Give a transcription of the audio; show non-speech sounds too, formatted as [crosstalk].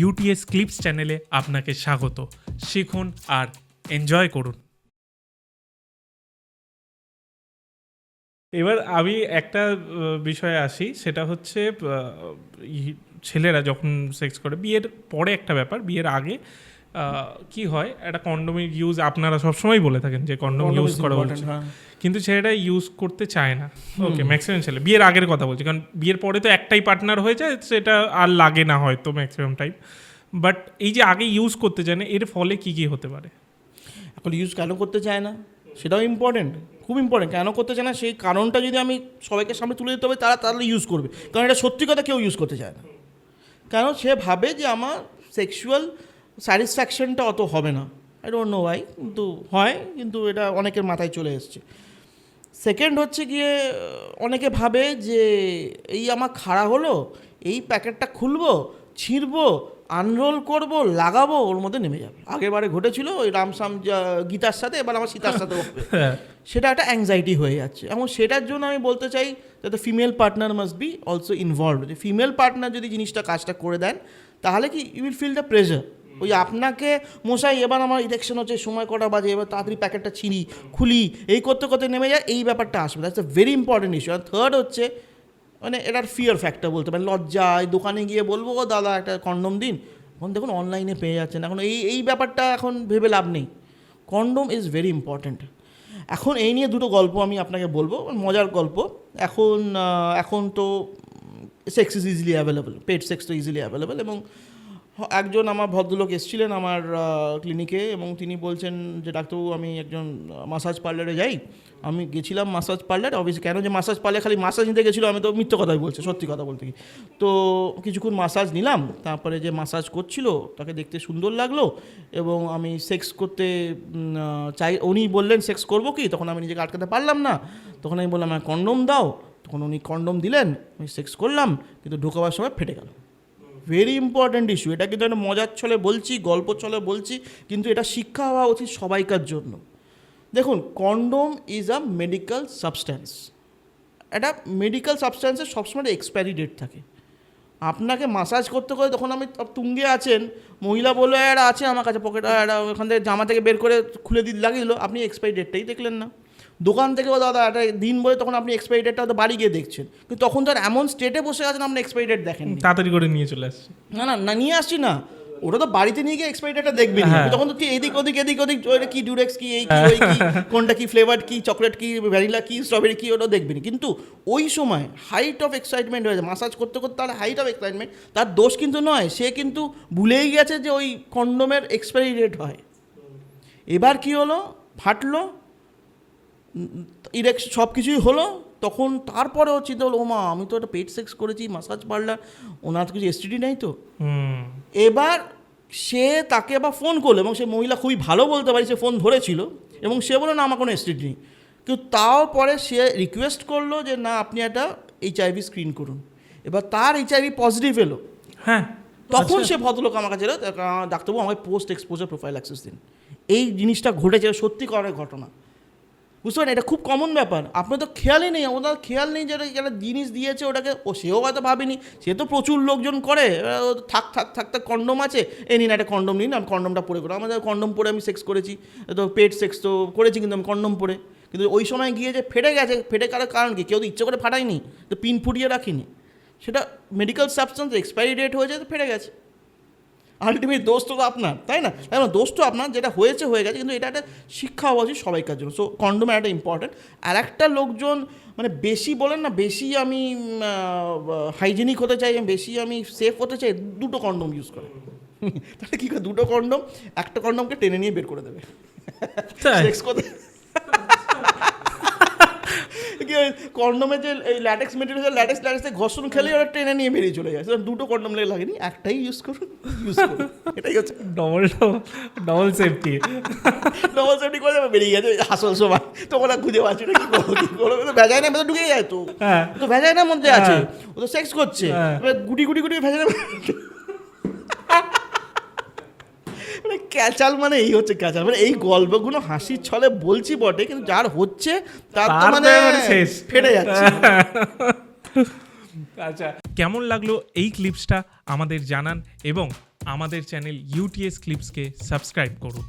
UTS clips চ্যানেলে আপনাকে স্বাগত। শিখুন আর এনজয় করুন। এবার আমি একটা বিষয়ে আসি। সেটা হচ্ছে ছেলেরা যখন সেক্স করে, বিয়ের পরে একটা ব্যাপার, বিয়ের আগে কি হয় একটা কন্ডোমের ইউজ আপনারা সবসময় বলে থাকেন যে কন্ডোম ইউজ করা উচিত। হ্যাঁ। কিন্তু ছেলেটা ইউজ করতে চায় না। ওকে ম্যাক্সিমাম ছেলে। বিয়ের আগের কথা বলছি কারণ বিয়ের পরে তো একটাই পার্টনার হয়ে যায় সেটা আর লাগে না হয়তো ম্যাক্সিমাম টাইম বাট এই যে আগে ইউজ করতে চায় না এর ফলে কি কি হতে পারে? এখন ইউজ কেন করতে চায় না? সেটাও ইম্পর্টেন্ট খুব ইম্পর্টেন্ট কেন করতে চায় না? সেই কারণটা যদি আমি সবাইকে সামনে তুলে দিতে হবে তারা তাহলে ইউজ করবে। কারণ এটা সত্যি কথা কেউ ইউজ করতে চায় না। কেন সে ভাবে যে আমার সেক্সুয়াল স্যাটিসফ্যাকশনটা অত হবে না। আই ডোন্ট নো ওয়াই কিন্তু হয় কিন্তু এটা অনেকের মাথায় চলে এসছে। সেকেন্ড হচ্ছে গিয়ে অনেকে ভাবে যে এই আমার খাড়া হলো এই প্যাকেটটা খুলবো ছিঁড়বো আনরোল করব লাগাবো ওর মধ্যে নেমে যাবে। আগের বারে ঘটেছিল ওই রামসাম গীতার সাথে এবার আমার সীতার সাথে হবে। [laughs] সেটা একটা অ্যাংজাইটি হয়ে যাচ্ছে। এবং সেটার জন্য আমি বলতে চাই যাতে female partner must be also involve যে ফিমেল পার্টনার যদি জিনিসটা কাজটা করে দেন তাহলে কি you will feel the pressure ওই আপনাকে মশাই, এবার আমার ইলেকশন হচ্ছে, সময় কটা বাজে, এবার তাড়াতাড়ি প্যাকেটটা ছিঁড়ি খুলি, এই করতে করতে নেমে যায়, এই ব্যাপারটা আসবে। That's a very important issue R third হচ্ছে মানে এটার ফিয়ার ফ্যাক্টর বলতে পারেন লজ্জা এই দোকানে গিয়ে বলব, ও দাদা, একটা কন্ডম দিন। এখন দেখুন অনলাইনে পেয়ে যাচ্ছেন। এখন এই এই ব্যাপারটা এখন ভেবে লাভ নেই। কন্ডম ইজ ভেরি ইম্পর্ট্যান্ট এখন এই নিয়ে দুটো গল্প আমি আপনাকে বলব, মজার গল্প। এখন এখন তো sex is easily available paid sex তো ইজিলি অ্যাভেলেবেল এবং একজন আমার ভদ্রলোক এসেছিলেন আমার ক্লিনিকে এবং তিনি বলছেন যে, ডাক্তারবাবু, আমি একজন মাসাজ পার্লারে যাই। আমি গেছিলাম মাসাজ পার্লার অবশ্যই কেন যে মাসাজ পার্লার খালি মাসাজ নিতে গেছিল, আমি তো মিথ্যে কথাই বলছি, সত্যি কথা বলতে কি তো কিছুক্ষণ মাসাজ নিলাম, তারপরে যে মাসাজ করছিল, তাকে দেখতে সুন্দর লাগল এবং আমি সেক্স করতে চাই, উনি বললেন সেক্স করব কি? তখন আমি নিজেকে আটকাতে পারলাম না। তখন আমি বললাম কন্ডম দাও। তখন উনি কন্ডম দিলেন, আমি সেক্স করলাম, কিন্তু ঢোকাবার সময় ফেটে গেল। ভেরি ইম্পর্ট্যান্ট ইস্যু এটা কিন্তু একটা মজার ছলে বলছি, গল্প ছলে বলছি, কিন্তু এটা শিক্ষা হওয়া উচিত সবাইকার জন্য। দেখুন condom is a medical substance এটা মেডিকেল সাবস্ট্যান্সের সবসময় এক্সপায়ারি ডেট থাকে। আপনাকে মাসাজ করতে করে তখন আমি তুঙ্গে আছেন, মহিলা বলে একটা আছে আমার কাছে পকেটে একটা ওখান থেকে জামা থেকে বের করে খুলে দিয়ে লাগিয়ে দিল। আপনি এক্সপায়ারি ডেটটাই দেখলেন না। দোকান থেকেও দাদা একটা দিন বলে তখন আপনি এক্সপায়ারি ডেটটা হয়তো বাড়ি গিয়ে দেখছেন। কিন্তু তখন তো আর এমন স্টেটে বসে আছেন আপনি এক্সপায়ারি ডেট দেখেন তাড়াতাড়ি করে নিয়ে চলে আসছে। না না না নিয়ে আসছি না। ওটা তো বাড়িতে নিয়ে গিয়ে এক্সপায়ারি ডেটটা দেখবি। তখন তো এদিক ওদিক এদিক ওদিক ওইটা কি ডিউরেক্স কি এই কি ওই কি [laughs] কোনটা কি ফ্লেভার কি চকলেট কি ভ্যানিলা কি স্ট্রবেরি কি ওটা দেখবি না। কিন্তু ওই সময় হাইট অফ এক্সাইটমেন্ট হয়েছে মাসাজ করতে করতে তার হাইট অফ এক্সাইটমেন্ট তার দোষ কিন্তু নয়। সে কিন্তু ভুলেই গেছে যে ওই কন্ডোমের এক্সপায়ারি ডেট হয়। এবার কি হলো? ফাটলো। ইরেকশন সব কিছুই হলো তখন তারপরেও চিন্তা হলো ওমা আমি তো একটা পেট সেক্স করেছি মাসাজ পার্লার ওনার কিছু এসটিডি নেই তো? এবার সে তাকে আবার ফোন করল এবং সে মহিলা খুবই ভালো বলতে পারি সে ফোন ধরেছিল এবং সে বলল না আমার কোনো এসটিডি নেই। কিন্তু তাও পরে সে রিকোয়েস্ট করল যে না আপনি একটা এইচআইভি স্ক্রিন করুন। এবার তার এইচআইভি পজিটিভ এলো। হ্যাঁ। তখন সে ভদ্রলোক আমার কাছে এলো ডাক্তারবাবু আমাকে পোস্ট এক্সপোজার প্রোফাইল অ্যাক্সেস দিন। এই জিনিসটা ঘটেছে সত্যি করার ঘটনা। বুঝতে পারেন এটা খুব কমন ব্যাপার। আপনার তো খেয়ালই নেই ওনার খেয়াল নেই যে একটা জিনিস দিয়েছে ওটাকে, ও সেও হয়তো ভাবেনি। সে তো প্রচুর লোকজন করে থাক থাক থাক থাক কন্ডম আছে। এ নিন একটা কন্ডম নিন, আমি কন্ডমটা পরে করো আমাদের কন্ডম পরে আমি সেক্স করেছি। তো পেট সেক্স তো করেছি কিন্তু আমি কন্ডম পরে। কিন্তু ওই সময় গিয়ে যে ফেটে গেছে, ফেটে কারোর কারণ কি? কেউ তো ইচ্ছে করে ফাটায়নি, তো পিন ফুটিয়ে রাখিনি। সেটা মেডিকেল সাবস্টেন্স এক্সপায়ারি ডেট হয়েছে, তো ফেটে গেছে। আলটিমেট দোষ তো আপনার তাই না? তাই না? দোষ তো আপনার যেটা হয়েছে হয়ে গেছে কিন্তু এটা একটা শিক্ষা হওয়া উচিত সবাইকার জন্য। সো কন্ডোম একটা ইম্পর্টেন্ট আর একটা লোকজন মানে বেশি বলেন না বেশি আমি হাইজেনিক হতে চাই বেশি আমি সেফ হতে চাই দুটো কন্ডোম ইউজ করে। তাহলে কী করে? দুটো কন্ডোম একটা কন্ডোমকে টেনে নিয়ে বের করে দেবে। সেক্স করতে কন্ডোমে যে এই ল্যাটেক্স মেটেরিয়াল ল্যাটেক্স ল্যাটেক্সে ঘর্ষণ খেলে ওরা টেনে নিয়ে বেরিয়ে চলে যায়। দুটো কন্ডোম লেগে লাগেনি একটাই ইউজ করুন ইউজ করুন। এটাই হচ্ছে। Double double safety double safety করে যাবে বেরিয়ে গেছে আসল সময় তখন আর খুঁজে পাচ্ছি না কি করব কি করব তো ভেতর ঢুকে যায় তো। হ্যাঁ। তো ভেজাই না মধ্যে আছে হ্যাঁ। ও তো সেক্স করছে। হ্যাঁ। গুটি গুটি গুটি ভেজাই না মানে ক্যাচাল মানে এই হচ্ছে ক্যাচাল। মানে এই গল্পগুলো হাসির ছলে বলছি বটে কিন্তু যার হচ্ছে তার তো মানে শেষ। ফেটে যাচ্ছে। [laughs] আচ্ছা কেমন লাগল এই ক্লিপসটা আমাদের জানান এবং আমাদের চ্যানেল ইউটিএস ক্লিপসকে সাবস্ক্রাইব করুন।